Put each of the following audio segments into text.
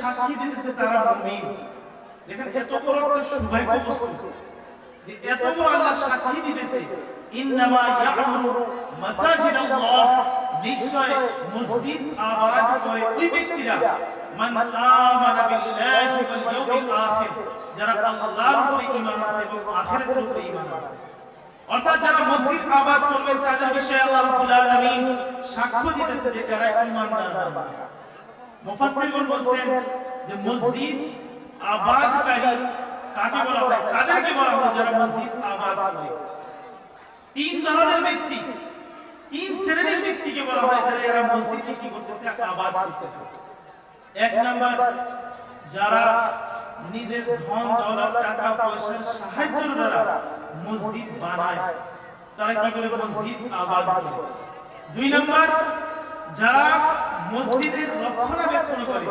সাক্ষী দিতেছে তারা মুমিন দেখেন, এত বড় একটা সৌভাগ্য যে এত বড় আল্লাহ সাক্ষী দিতেছে, ইন্নামা আল্লাহ নিশ্চয় মসজিদ আবাদ করে ওই ব্যক্তিরা মান আমানা বিল্লাহি ওয়াল ইয়াউমিল আখির, যারা আল্লাহর উপরে ঈমান আছে এবং আখিরাতের উপরে ঈমান আছে। অর্থাৎ যারা মসজিদ আবাদ তাদের বিষয়ে আল্লাহ রাব্বুল আলামিন সাক্ষ্য দিতেছে যে যারা ঈমানদার মুফাসসিরগণ বলছেন যে মসজিদ আবাদকারী কাকে বলা হয়? কাদেরকে বলা হয় যারা মসজিদ আবাদ করে? তিন ধরনের ব্যক্তি, তিন শ্রেণির ব্যক্তিকে বলা হয় যারা এরা মসজিদকে কি করতেছে আবাদ করতেছে। এক নাম্বার, যারা নিজের ধন, দৌলত, টাকা পয়সার সাহায্যের দ্বারা মসজিদ বানায়, তারা কি করে? মসজিদ আবাদ করে। দুই নাম্বার, যারা মসজিদের রক্ষণাবেক্ষণ করে,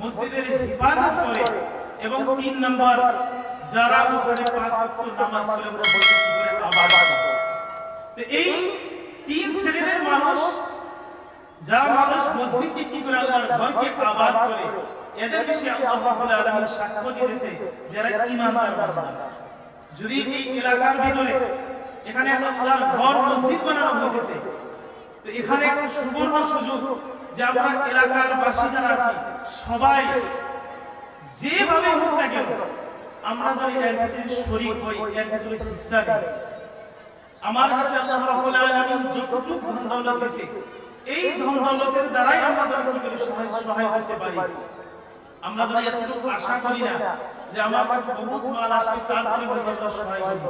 মসজিদের হেফাজত করে এবং তিন নাম্বার, যারা ওখানে পাঁচ ওয়াক্ত নামাজ পড়ে আবাদ তো এই তিন শ্রেণির মানুষ, যা মানুষ মসজিদকে কি করে আল্লাহর ঘরকে আবাদ করে এদের বিষয়ে আল্লাহ রাব্বুল আলামিন সাক্ষ্য দিয়েছে যারা ঈমানদার বান্দা। যদি এই এলাকার ভিতরে এখানে আল্লাহর ঘর মসজিদ বানানো হয়েছে তো এখানে একটা সুবর্ণ সুযোগ যে আমরা এলাকার বাসী যারা আছি, সবাই যেভাবে হোক না কেন, আমরা যদি এর ভিতরে শরীক হই এর ভিতরে হিস্সা নিই। আমার কাছে আল্লাহ রাব্বুল আলামিন যতটুকু ধন দৌলত দিয়েছে, এই ধন দৌলতের দ্বারাই আমরা যদি কি করে সহায় সহায় করতে পারি। আমরা যদি এতটুকু আশা করি না যে আমার কাছে বহুত মাল আসবে, তারপরে হয়তো আমরা সহায় হব।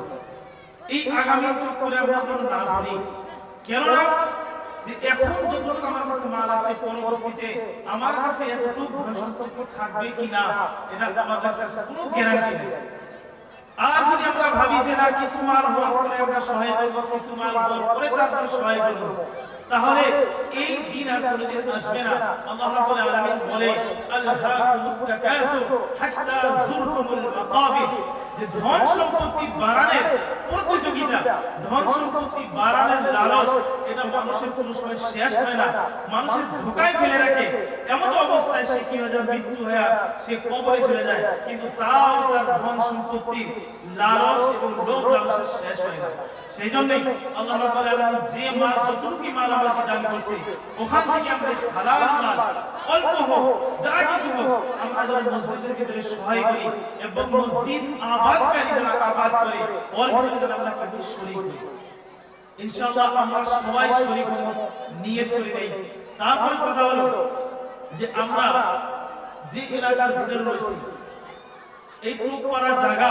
এই আগামী চক্করে আমরা যেন না পড়ি। কেননা যে এখন যতটুকু আমার কাছে মাল আছে পরবর্তীতে আমার কাছে এতটুকু ধন সম্পর্ক থাকবে কিনা, এটা আমাদের কাছে কোনো গ্যারান্টি নেই। আর যদি আমরা ভাবি যে না, কিছু মাল হওয়ার পরে আমরা সহায় করব, কিছু মাল হওয়ার পরে তারপরে সহায় করব, তাহলে এই দিন আর কোনোদিন আসবে না। আল্লাহ রাব্বুল আলামিন বলে আলহাকুমুত তাকাসুর হাত্তা যুরতুমুল মাকাবির যে ধন সম্পত্তি বাড়ানোর প্রতিযোগিতা, ধন সম্পত্তি বাড়ানোর লালচ এটা মানুষের কোনো সময় শেষ হয় না। মানুষের ধোকায় ফেলে রাখে। এমন অবস্থায় সে কি হয়ে যায়? মৃত্যু হয়ে সে কবরে চলে যায়। কিন্তু তাও তার ধন সম্পত্তি লালচ এবং লোভ লালসের শেষ হয় না। সেই জন্যই আল্লাহ রাব্বুল আলামিন যে মাল যতটুকু মাল আমাকে দান করছে, ওখান থেকে আমরা হালাল মাল, অল্প হোক, যা কিছু হোক, আমরা যেন মসজিদের ভিতরে সহায় করি এবং মসজিদ আবাদকারী যারা আবাদ করে, ওর ভিতরে যেন আমরা কেউ শরীক হই। ইনশাআল্লাহ আমরা সবাই শরীক হব, নিয়ত করে নেই। তারপরে কথা হলো যে আমরা যে এলাকার ভিতরে রয়েছি, এই টুকপাড়া জায়গা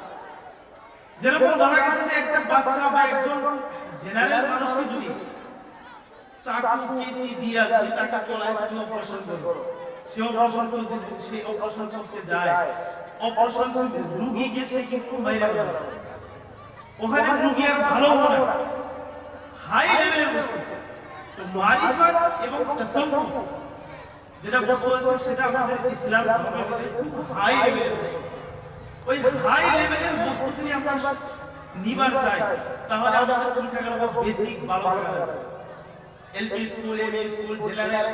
যেরকম ধরা গেছে যে একটা বাচ্চা বা একজন জেনারেল মানুষকে যদি চাকু কেসি দিয়া যদি তাকে একটু অপারেশন সে অপারেশন সে অপারেশন করতে যায় অপারেশন কিন্তু বাইরে গেল ওখানে রুগী আর ভালো হবে হাই লেভেলের বস্তু। তো মারিফাত এবং যেটা বস্তু আছে সেটা আমাদের ইসলাম ধর্মের হাই লেভেলের বস্তু। ওই হাই লেভেলের নিবার চাই তাহলে আমাদের কি থাকা লাগবে বেসিক ভালো থাকা LP school ME school general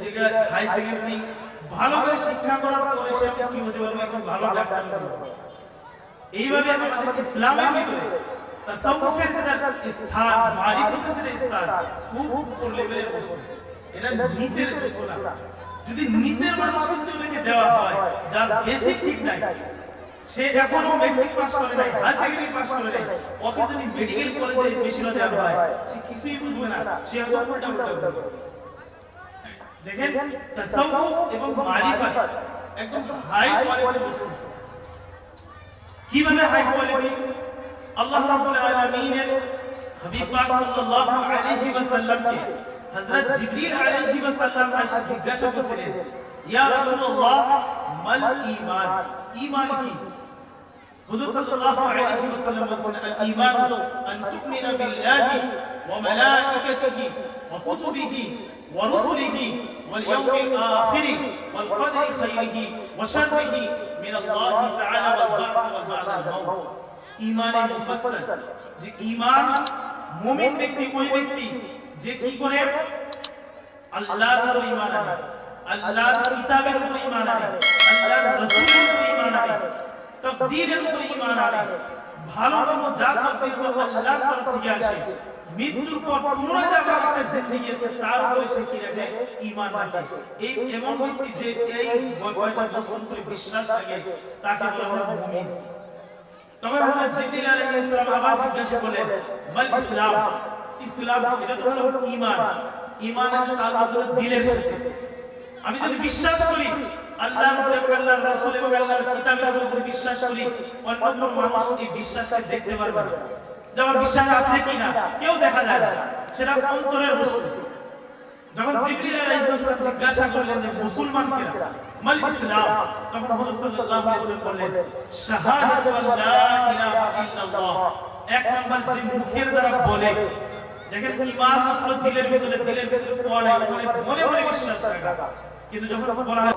যেগুলো হাই সেকেন্ডারি ভালো করে শিক্ষা করার পরে সে আমি কি হতে পারব? একজন ভালো ডাক্তার হতে এইভাবে আমাদের ইসলামের ভিতরে তাসাউফের যেটা স্থান, মারিফতের যেটা স্থান, খুব উপর লেভেলের বস্তু। এটা নিচের বস্তু না। যদি নিচের মানুষকে যদি ওদেরকে দেওয়া হয়, যার বেসিক ঠিক নাই সে এখনও মেট্রিক পাস করে নাই হাই সেকেন্ডারি পাস করে নাই। ওকে যদি মেডিকেল কলেজে এডমিশন দেওয়া হয়, সে কিছুই বুঝবে না, সে হয়তো উল্টা উল্টা করবে দেখেন, তাসাউফ এবং মারিফাত একদম হাই কোয়ালিটির বস্তু কীভাবে হাই কোয়ালিটি আল্লাহ রাব্বুল আলামিনের হাবিব পাক সাল্লাল্লাহু আলাইহি ওয়াসাল্লামকে হযরত জিবরিল আলাইহি ওয়াসাল্লাম আয়েশা জিজ্ঞাসা করছিলেন, ইয়া রাসূলুল্লাহ, মাল ঈমান? ঈমান কি? তুমিনা বিল্লাহি ওয়া মালাইকাতিহি ওয়া কুতুবিহি ওয়া রুসুলিহি ওয়াল ইয়াউমিল আখির ওয়াল কদরি খাইরিহি ওয়া শাররিহি মিন আল্লাহ তাআলা ওয়াল বা'স ওয়াল বা'দাল মাউত ঈমানে মুফাসসাল যে ঈমান মুমিন ব্যক্তি ওই ব্যক্তি যে কি করে? আল্লাহর উপর ঈমান আনে। আল্লাহর কিতাবের উপর ঈমান আনে। আল্লাহর রাসূলের উপর ঈমান আনে। ঈমান আনে। ভালো যা আল্লাহর তরফ থেকে আসে। মৃত্যুর পর পুনরায় জিন্দেগি আছে, তার উপরে সে কি রাখে? ঈমান রাখে। এই এমন ব্যক্তি যে এই উপরে বিশ্বাস রাখে, তাকে বলা হয় মুমিন। তবে হযরত জিবরিল আলাইহিস সালাম আবার জিজ্ঞাসা করলেন, মাল ইসলাম? ইসলাম এটা তো হলো ঈমান। ঈমানের দিলের সাথে। আমি যদি বিশ্বাস করি আল্লাহর আল্লাহর আল্লাহর কিতাবের বিশ্বাস করি অন্য মানুষ এই বিশ্বাসকে দেখতে পারবে না। বিশ্বাস আছে কিনা, কেউ দেখা যায় না। সেটা অন্তরের বস্তু। যখন জিবরিল আলাইহিস জিজ্ঞাসা করলেন যে মুসলমান কিনা ইসলাম, তখন হুজুর সাল্লাল্লাহু আলাইহি ওয়াসাল্লাম বললেন, শাহাদাতু আল্লা ইলাহা ইল্লাল্লাহ। এক যে মুখের দ্বারা বলে, দেখেন ঈমান আসলে দিলের ভিতরে দিলের ভিতরে পড়ে মনে মনে বিশ্বাস রাখা। কিন্তু যখন বলা হয়